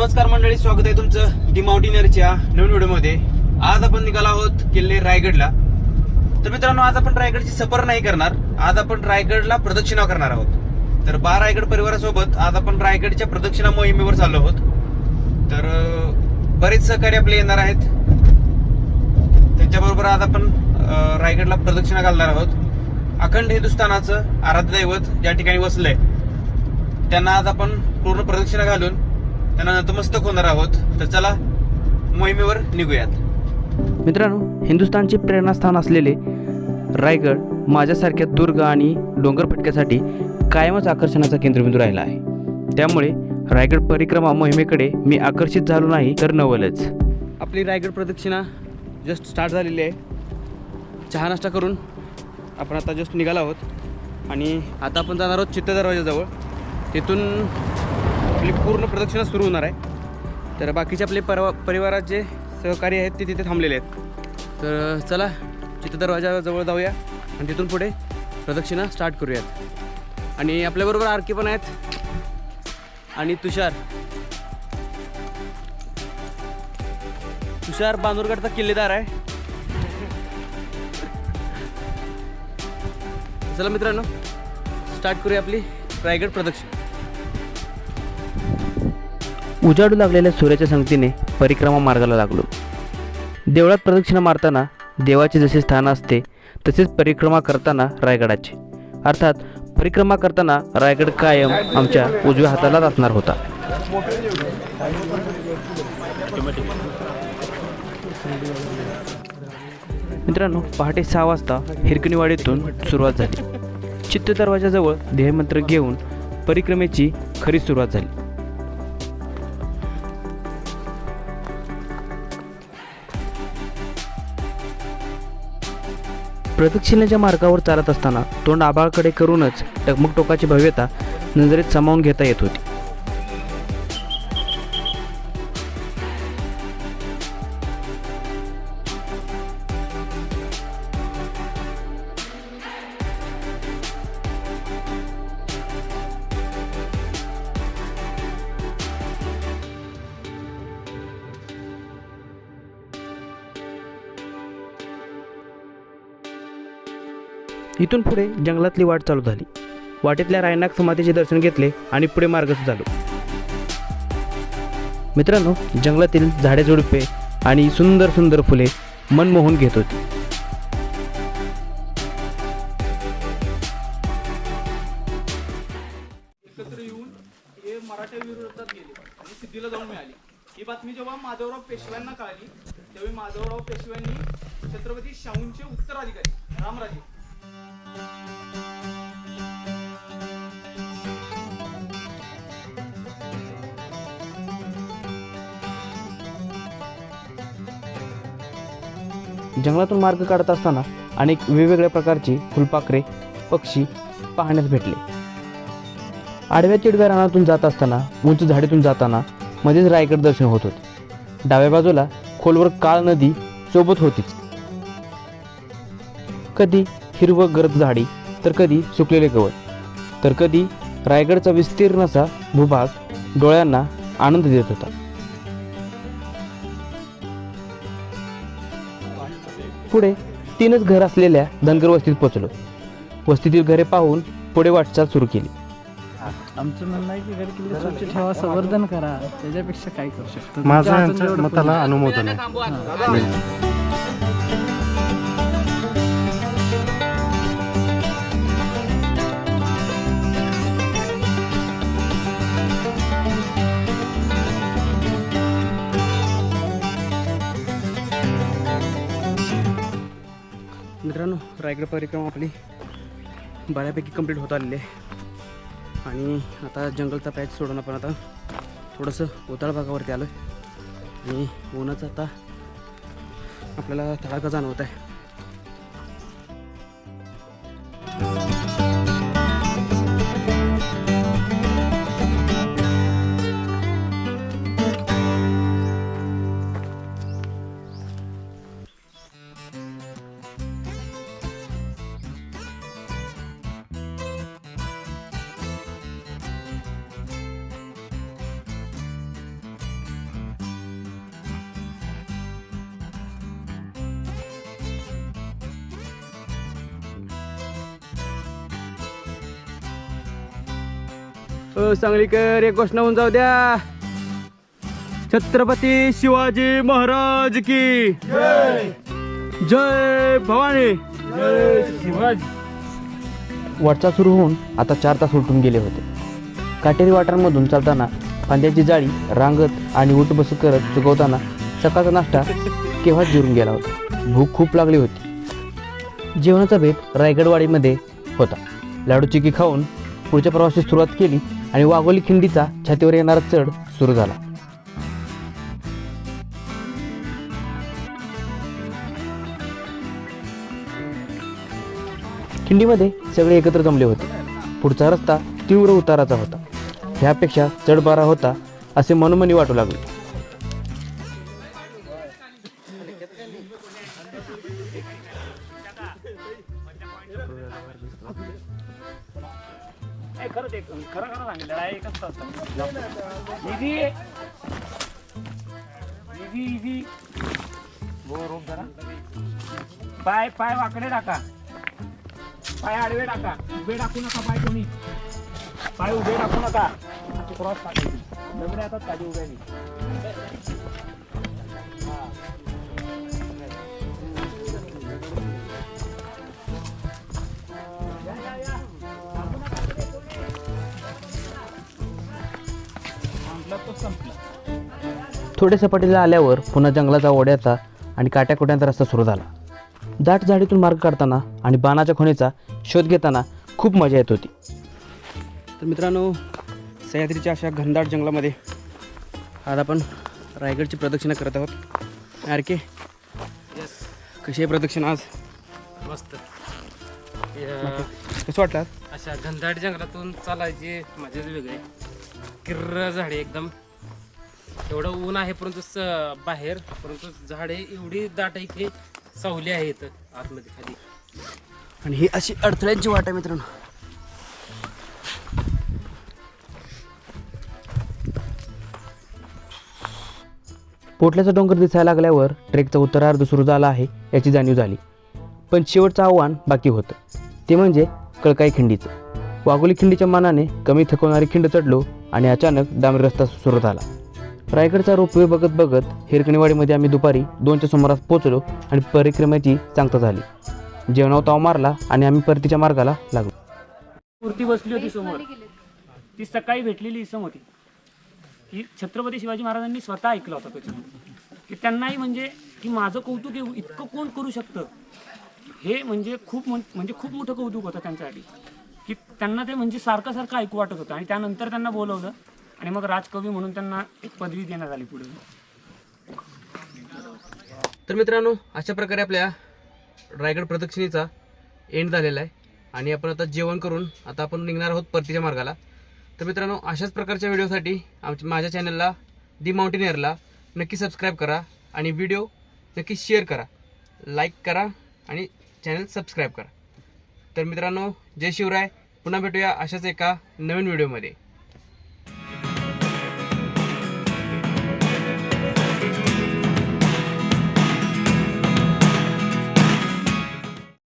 नमस्कार मंडळी स्वागत आहे तुमचं डी माउंटेनियरच्या नवीन व्हिडिओमध्ये. आज आपण निघाला आहोत किल्ले रायगडला. तर मित्रांनो आज आपण रायगडची सफर नाही करणार. आज आपण रायगडला प्रदक्षिणा करणार आहोत. तर बा रायगड परिवारासोबत आज आपण रायगडच्या प्रदक्षिणा मोहिमेवर चाललो आहोत. तर बरेच सहकारी आपले येणार आहेत. त्यांच्याबरोबर आज आपण रायगडला प्रदक्षिणा घालणार आहोत. अखंड हिंदुस्थानाचं आराध्य दैवत ज्या ठिकाणी वसलंय त्यांना आज आपण पूर्ण प्रदक्षिणा घालून त्यांना नतमस्तक होणार आहोत. तर चला मोहिमेवर निघूयात. मित्रांनो हिंदुस्थानचे प्रेरणास्थान असलेले रायगड माझ्यासारख्या दुर्ग आणि डोंगर फटक्यासाठी कायमच आकर्षणाचा केंद्रबिंदू राहिला आहे. त्यामुळे रायगड परिक्रमा मोहिमेकडे मी आकर्षित झालो नाही तर नवलच. आपली रायगड प्रदक्षिणा जस्ट स्टार्ट झालेली आहे. चहा नाश्ता करून आपण आता जस्ट निघालो आहोत. आणि आता आपण जाणार आहोत चित्त दरवाजाजवळ तिथून आपली पूर्ण प्रदक्षिणा सुरू होणार आहे. तर बाकीचे आपले परवा परिवाराचे सहकारी आहेत ते तिथे थांबलेले आहेत. तर चला तिथे दरवाजाजवळ जाऊया आणि तिथून पुढे प्रदक्षिणा स्टार्ट करूयात. आणि आपल्याबरोबर आरके पण आहेत. आणि तुषार. तुषार बांदूरगडचा किल्लेदार आहे. चला मित्रांनो स्टार्ट करूया आपली रायगड प्रदक्षिणा. उजाडू लागलेल्या सूर्याच्या संगतीने परिक्रमा मार्गाला लागलो. देवळात प्रदक्षिणा मारताना देवाचे जसे स्थान असते तसेच परिक्रमा करताना रायगडाचे. अर्थात परिक्रमा करताना रायगड कायम आमच्या उजव्या हातालाच असणार होता. मित्रांनो पहाटे सहा वाजता हिरकणीवाडीतून सुरुवात झाली. चित्त दरवाजाजवळ ध्येयमंत्र घेऊन परिक्रमेची खरी सुरुवात झाली. प्रदक्षिणेच्या मार्गावर चालत असताना तोंड आभाळकडे करूनच टकमक टोकाची भव्यता नजरेत सामावून घेता येत होती. इथून पुढे जंगलातली वाट चालू झाली. वाटेतल्या रायनाग समाधीचे दर्शन घेतले आणि पुढे मार्गस्थ झालो मित्रांनो जंगलातील झाडे झुडपे आणि सुंदर सुंदर फुले मनमोहून घेत होती. सिद्धीला जाऊन मिळाली. ही बातमी जेव्हा माधवराव पेशव्यांना कळाली त्यावेळी माधवराव पेशव्यांनी छत्रपती शाहूंचे उत्तराधिकारी रामराजे जंगलातून मार्ग काढत असताना अनेक वेगवेगळ्या प्रकारची फुलपाखरे पक्षी पाहण्यास भेटले. आडव्या चिडव्या रानातून जात असताना उंच झाडीतून जाताना मध्येच रायगड दर्शन होत होते. डाव्या बाजूला खोलवर काळ नदी सोबत होतीच. कधी हिरवं गर्द झाडी तर कधी सुकलेले गवत. तर कधी रायगडचा विस्तीर्ण असा भूभाग डोळ्यांना आनंद देत होता. पुढे तीनच घर असलेल्या धनगर वस्तीत पोचलो वस्तीतील घरे पाहून पुढे वाटचाल सुरू केली. आमचं म्हणणं आहे की घर किल्ले स्वच्छ ठेवा संवर्धन करा. त्याच्यापेक्षा काय करू शकतो. माझं मताला अनुमोदन आहे. रायगड परिक्रमा आपली बऱ्यापैकी कंप्लीट होत आलेली आहे. आणि आता जंगलचा पॅच सोडून आपण आता थोडंसं उताळ भागावरती आलो आणि उन्हाचं आता आपल्याला तडाखा जाणवत आहे. सांगलीकर एक घोषणा होऊन जाऊ द्या. छत्रपती शिवाजी महाराज की. जय भवानी. वाटचाल सुरू होऊन आता चार तास उलटून गेले होते. काटेरी वाटांमधून चालताना फांद्याची जाळी रांगत आणि उठबस करत चुकवताना सकाळचा नाश्ता केव्हाच जिरून गेला होता. भूक खूप लागली होती. जेवणाचा भेद रायगडवाडीमध्ये होता. लाडू चिकी खाऊन पुढच्या प्रवासाची सुरुवात केली आणि वाघोली खिंडीचा छातीवर येणारा चढ सुरू झाला. खिंडीमध्ये सगळे एकत्र जमले होते. पुढचा रस्ता तीव्र उताराचा होता. ह्यापेक्षा चढबारा होता असे मनोमनी वाटू लागले. खरं ते खरं खरं सांगितलं आहे एकच तास इझी इझी इझी पाय पाय वाकडे टाका. पाय आडवे टाका. उभे टाकू नका पाय कोणी. पाय उभे टाकू नका. क्रॉस टाकायची. दगडे आता खाली उभे संपला. थोडे सपाटीला आल्यावर पुन्हा जंगलाचा ओढ्याचा आणि काट्याकोट्यांचा रस्ता सुरू झाला. दाट झाडीतून मार्ग काढताना आणि बाणाच्या खुणेचा शोध घेताना खूप मजा येत होती. तर मित्रांनो सह्याद्रीच्या अशा घनदाट जंगलामध्ये आज आपण रायगडची प्रदक्षिणा करत आहोत. आर के कशी आहे प्रदक्षिणा आज? मस्त. कसं वाटलं? अशा घनदाट जंगलातून चालायची मजाच वेगळी किर्र झाडे एकदम. एवढं ऊन आहे परंतु स- बाहेर परंतु झाडे एवढी दाट आहे की सावली आहेत आतमध्ये खाली. आणि ही अशी अडथळ्यांची वाट आहे मित्रांनो. पोटल्याचा डोंगर दिसायला लागल्यावर ट्रेकचा उत्तरार्ध सुरू झाला आहे याची जाणीव झाली. पण शेवटचं आव्हान बाकी होतं. ते म्हणजे कळकाई खिंडीचं. वाघोली खिंडीच्या मानाने कमी थकवणारी खिंड चढलो आणि अचानक डांबरी रस्ता सुरू झाला. रायगडचा रोपवे बघत बघत हिरकणीवाडीमध्ये आम्ही दुपारी दोनच्या सुमारास पोचलो आणि परिक्रमेची सांगता झाली. जेवणावर ताव मारला आणि आम्ही परतीच्या मार्गाला लागलो. मूर्ती बसली होती समोर. ती सकाळी भेटलेली इसम होती. ही छत्रपती शिवाजी महाराजांनी स्वतः ऐकलं होतं त्याच्यामध्ये. की त्यांनाही म्हणजे की माझं कौतुक एव- इतकं कोण करू शकतं? हे म्हणजे खूप म्हणजे खूप मोठं कौतुक होतं त्यांच्यासाठी. की त्यांना ते म्हणजे सारखं सारखं ऐकू वाटत होतं आणि त्यानंतर त्यांना बोलवलं आणि मग राजकवी म्हणून त्यांना एक पदवी देण्यात आली पुढे. तर मित्रांनो अशा प्रकारे आपल्या रायगड प्रदक्षिणेचा एंड झालेला आहे. आणि आपण आता जेवण करून आता आपण निघणार आहोत परतीच्या मार्गाला. तर मित्रांनो अशाच प्रकारच्या व्हिडिओसाठी आमच्या माझ्या चॅनलला दी माउंटेनियरला नक्की सबस्क्राईब करा आणि व्हिडिओ नक्की शेअर करा. लाईक करा आणि चॅनल सबस्क्राईब करा. तर मित्रांनो जय शिवराय. पुन्हा भेटूया अशाच एका नवीन व्हिडिओमध्ये